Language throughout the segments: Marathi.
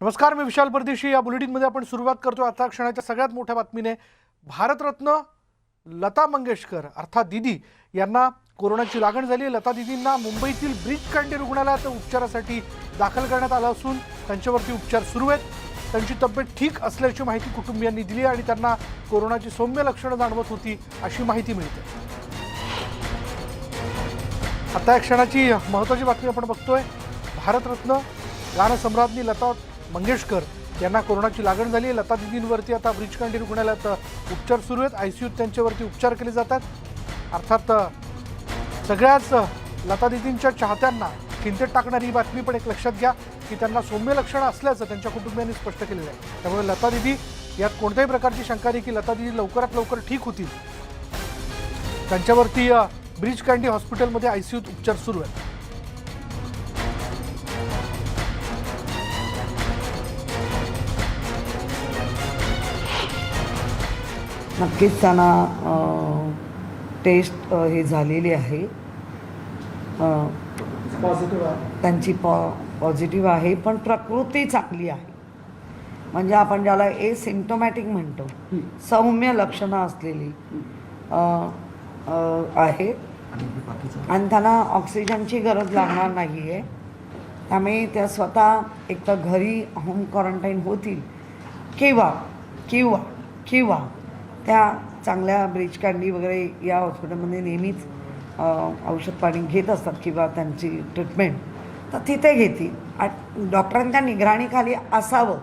नमस्कार मी विशाल परदेशी. या बुलेटिनमध्ये आपण सुरुवात करतो आता क्षणाच्या सगळ्यात मोठ्या बातमीने. भारतरत्न लता मंगेशकर अर्थात दिदी यांना कोरोनाची लागण झाली लता दिदींना मुंबईतील ब्रिज कँडी रुग्णालयात उपचारासाठी दाखल करण्यात आलं असून त्यांच्यावरती उपचार सुरू आहेत. त्यांची तब्येत ठीक असल्याची माहिती कुटुंबियांनी दिली आणि त्यांना कोरोनाची सौम्य लक्षणं जाणवत होती अशी माहिती मिळते. आता या क्षणाची महत्त्वाची बातमी आपण बघतोय. भारतरत्न गानसम्राज्ञी लता मंगेशकर. यांना कोरोनाची लागण झाली. आहे लता दिदींवरती आता ब्रिजकांडी रुग्णालयात उपचार सुरू आहेत. आय सी यूत त्यांच्यावरती उपचार केले जातात. अर्थात सगळ्याच लता दिदींच्या चाहत्यांना चिंतेत टाकणारी ही बातमी पण एक लक्षात घ्या की त्यांना सौम्य लक्षणं असल्याचं त्यांच्या कुटुंबियांनी स्पष्ट केलेलं आहे. त्यामुळे लता दिदी यात कोणत्याही प्रकारची शंका नाही की लता दिदी लवकरात लवकर ठीक होतील. त्यांच्यावरती ब्रिज कँडी हॉस्पिटलमध्ये आय सी यूत उपचार सुरू आहेत. नक्कीच त्यांना टेस्ट हे झालेली आहे. त्यांची पॉ पॉझिटिव्ह आहे पण प्रकृती चांगली आहे. म्हणजे आपण ज्याला ए सिम्टोमॅटिक म्हणतो सौम्य लक्षणं असलेली आहे. आणि त्यांना ऑक्सिजनची गरज लागणार नाही आहे त्यामुळे त्या स्वतः एक तर घरी होम क्वारंटाईन होतील किंवा किंवा किंवा त्या चांगल्या ब्रिज वगैरे या हॉस्पिटलमध्ये नेहमीच औषध पाणी घेत असतात किंवा त्यांची ट्रीटमेंट तर तिथे घेतील. आ- डॉक्टरांच्या निगराणीखाली असावं.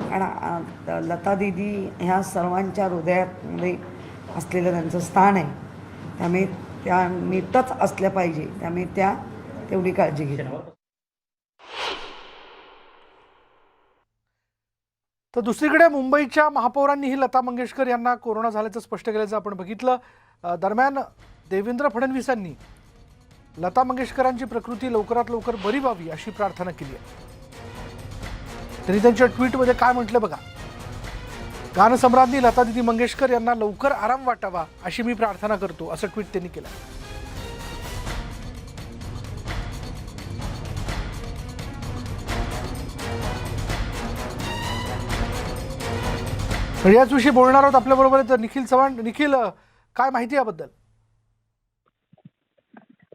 कारण लता दिदी ह्या सर्वांच्या हृदयामध्ये असलेलं त्यांचं स्थान आहे. त्यामुळे त्या नीटच असल्या पाहिजे. त्यामुळे त्या तेवढी काळजी घेतात तर दुसरीकडे मुंबईच्या महापौरांनीही लता मंगेशकर यांना कोरोना झाल्याचं स्पष्ट केल्याचं आपण बघितलं. दरम्यान देवेंद्र फडणवीसांनी लता मंगेशकरांची प्रकृती लवकरात लवकर बरी व्हावी अशी प्रार्थना केली आहे. त्यांनी त्यांच्या ट्विटमध्ये काय म्हटलं बघा? गानसम्राज्ञी लता दिदी मंगेशकर यांना लवकर आराम वाटावा अशी मी प्रार्थना करतो असं ट्विट त्यांनी केलं याच विषयी बोलणार आहोत आपल्याबरोबर निखिल चव्हाण. निखिल काय माहिती याबद्दल?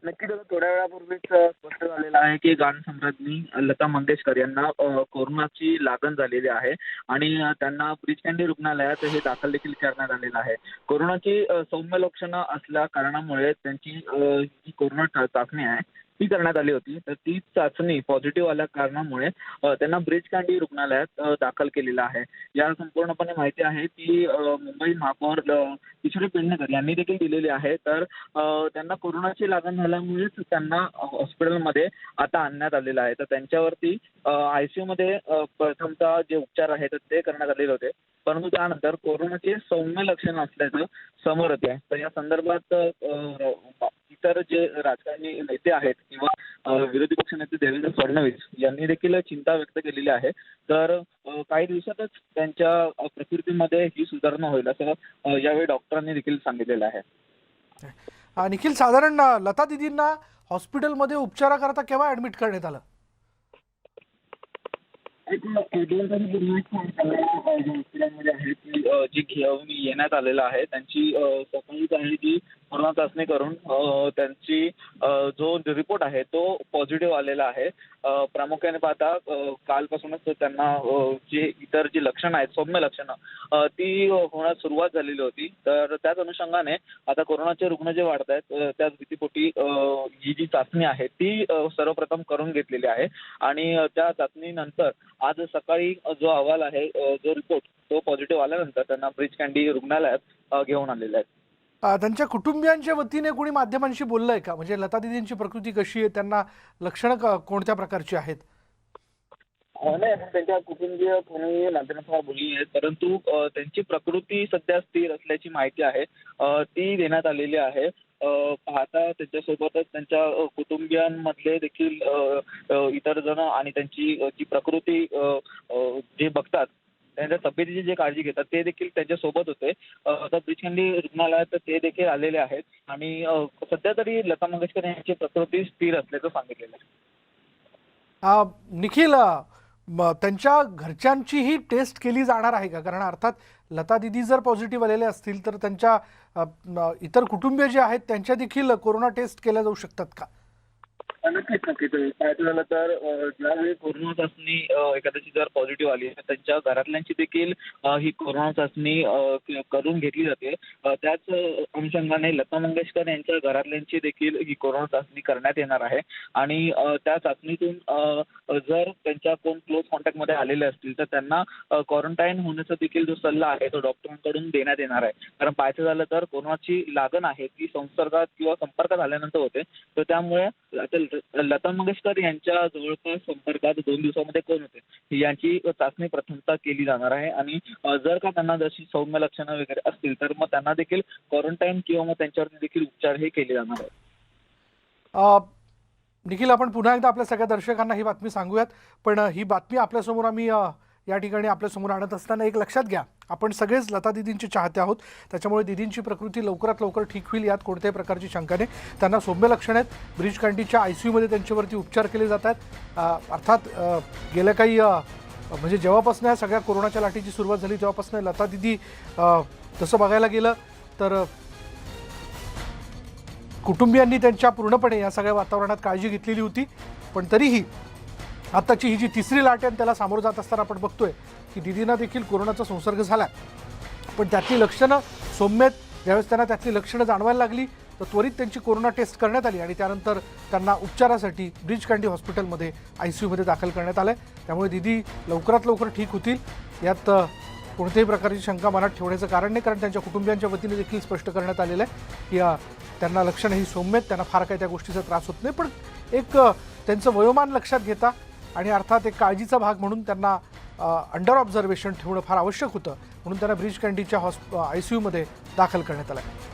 नक्की थोड्या वेळापूर्वीच स्पष्ट झालेलं आहे की गान सम्राज्ञी लता मंगेशकर यांना कोरोनाची लागण झालेली आहे आणि त्यांना ब्रिज कँडी रुग्णालयात हे दाखल देखील करण्यात आलेलं आहे. कोरोनाची सौम्य लक्षणं असल्या कारणामुळे त्यांची जी कोरोना चाचणी आहे. ती करण्यात आली होती. तर ती चाचणी पॉझिटिव्ह आल्या कारणामुळे त्यांना ब्रिज कँडी रुग्णालयात दाखल केलेलं आहे. या संपूर्णपणे माहिती आहे ती मुंबई महापौर किशोरी पेडणेकर यांनी देखील दिलेली आहे. तर त्यांना कोरोनाची लागण झाल्यामुळेच त्यांना हॉस्पिटलमध्ये आता आणण्यात आलेलं आहे. तर त्यांच्यावरती आय सी यूमध्ये प्रथमतः जे उपचार आहेत ते करण्यात आलेले होते. परंतु त्यानंतर कोरोनाचे सौम्य लक्षण असल्याचं समोर येते आहे. तर या संदर्भात इतर जे राजकारणी नेते आहेत किंवा विरोधी पक्षनेते देवेंद्र फडणवीस यांनी देखील चिंता व्यक्त केलेली आहे. तर काही दिवसातच त्यांच्या प्रकृतीमध्ये ही सुधारणा होईल असं यावेळी डॉक्टरांनी देखील सांगितलेलं आहे. निखिल साधारण लता दिदींना हॉस्पिटलमध्ये उपचाराकरता केव्हा ऍडमिट करण्यात आलं एक दोन तारखेपूर्वी हॉस्पिटलमध्ये आहे ती अ, जी घेऊन येण्यात आलेलं आहे त्यांची सकाळी आहे जी कोरोना चाचणी करून त्यांची जो रिपोर्ट आहे तो पॉझिटिव्ह आलेला आहे. प्रामुख्याने पाहता कालपासूनच त्यांना जे इतर जी लक्षणं आहेत सौम्य लक्षणं ती होण्यास सुरुवात झालेली होती. तर त्याच अनुषंगाने आता कोरोनाचे रुग्ण जे वाढत आहेत त्या त्याच भीतीपोटी ही जी चाचणी आहे ती सर्वप्रथम करून घेतलेली आहे. आणि त्या चाचणीनंतर आज सकाळी जो अहवाल आहे जो रिपोर्ट तो पॉझिटिव्ह आल्यानंतर त्यांना ब्रिज कँडी रुग्णालयात घेऊन आलेले आहेत. त्यांच्या कुटुंबियांच्या वतीने कोणी माध्यमांशी बोललंय का? म्हणजे लता दिदींची प्रकृती कशी आहे? त्यांना लक्षणं कोणत्या प्रकारची आहेत? नाही त्यांच्या कुटुंबीय कोणी माध्यमांसमोर बोलली आहेत परंतु त्यांची प्रकृती सध्या स्थिर असल्याची माहिती आहे. ती देण्यात आलेली आहे. पाहता त्यांच्यासोबतच त्यांच्या कुटुंबियांमधले देखील इतर जण आणि त्यांची जी प्रकृती जे बघतात त्यांच्या तब्येतीची जे काळजी घेतात ते देखील त्यांच्यासोबत होते आता ब्रिचखंडी रुग्णालयात ते देखील आलेले आहेत. आणि सध्या तरी लता मंगेशकर यांची प्रकृती स्थिर असल्याचं सांगितलेलं आहे. निखिल त्यांच्या घरच्यांचीही टेस्ट केली जाणार आहे का? कारण अर्थात लता दिदी जर पॉझिटिव्ह आलेले असतील तर त्यांच्या इतर कुटुंबीय जे आहेत त्यांच्या देखील कोरोना टेस्ट केल्या जाऊ शकतात का? नक्कीच नक्कीच. काय झालं तर ज्यावेळी कोरोना चाचणी एखाद्याची जर पॉझिटिव्ह आली तर त्यांच्या घरातल्यांची देखील ही कोरोना चाचणी करून घेतली जाते. त्याच अनुषंगाने लता मंगेशकर यांच्या घरातल्यांची देखील ही कोरोना चाचणी करण्यात येणार आहे. आणि त्या चाचणीतून जर त्यांच्या कोण क्लोज कॉन्टॅक्टमध्ये आलेले असतील तर त्यांना क्वारंटाईन होण्याचा देखील जो सल्ला आहे तो डॉक्टरांकडून देण्यात येणार आहे. कारण पाहायचं झालं तर कोरोनाची लागण आहे ती संसर्गात किंवा संपर्कात आल्यानंतर होते. तर त्यामुळे आता लता मंगेशकर यांच्या जवळपास संपर्कात दोन दिवसामध्ये कोण होते? यांची चाचणी प्रथमतः केली जाणार आहे आणि जर का त्यांना जशी सौम्य लक्षणं वगैरे असतील तर मग त्यांना देखील क्वारंटाईन किंवा मग त्यांच्यावर देखील उपचार हे केले जाणार आहेत. निखिल आपण पुन्हा एकदा आपल्या सगळ्या दर्शकांना ही बातमी सांगूयात पण ही बातमी आपल्यासमोर आम्ही या ठिकाणी आपल्यासमोर आणत असताना एक लक्षात घ्या. आपण सगळेच लता दिदींचे चाहते आहोत. त्याच्यामुळे दिदींची प्रकृती लवकरात लवकर ठीक होईल यात कोणत्याही प्रकारची शंका नाही. त्यांना सौम्य लक्षण आहेत. ब्रिज कँटीच्या आय सी यूमध्ये त्यांच्यावरती उपचार केले जात आहेत. अर्थात गेल्या काही म्हणजे जेव्हापासून या सगळ्या कोरोनाच्या लाटेची सुरुवात झाली तेव्हापासून लता दिदी तसं बघायला गेलं तर कुटुंबियांनी त्यांच्या पूर्णपणे या सगळ्या वातावरणात काळजी घेतलेली होती. पण तरीही आत्ताची ही जी तिसरी लाट आहे आणि त्याला सामोरं जात असताना आपण बघतोय की दिदींना देखील कोरोनाचा संसर्ग झाला पण त्यातली लक्षणं सौम्यत ज्यावेळेस त्यांना त्यातली लक्षणं जाणवायला लागली तर त्वरित त्यांची कोरोना टेस्ट करण्यात आली आणि त्यानंतर त्यांना उपचारासाठी ब्रिज कँडी हॉस्पिटलमध्ये आय सी यूमध्ये दाखल करण्यात आलं त्यामुळे दिदी लवकरात लवकर ठीक होतील. यात कोणत्याही प्रकारची शंका मनात ठेवण्याचं कारण नाही कारण त्यांच्या कुटुंबियांच्या वतीने देखील स्पष्ट करण्यात आलेलं आहे की त्यांना लक्षणं ही सौम्य आहेत त्यांना फार काही त्या गोष्टीचा त्रास होत नाही. पण एक त्यांचं वयोमान लक्षात घेता आणि अर्थात एक काळजीचा भाग म्हणून त्यांना अंडर ऑब्झर्वेशन ठेवणं फार आवश्यक होतं. म्हणून त्यांना ब्रिज कँडीच्या हॉस्प आय सी यूमध्ये दाखल करण्यात आलं. आहे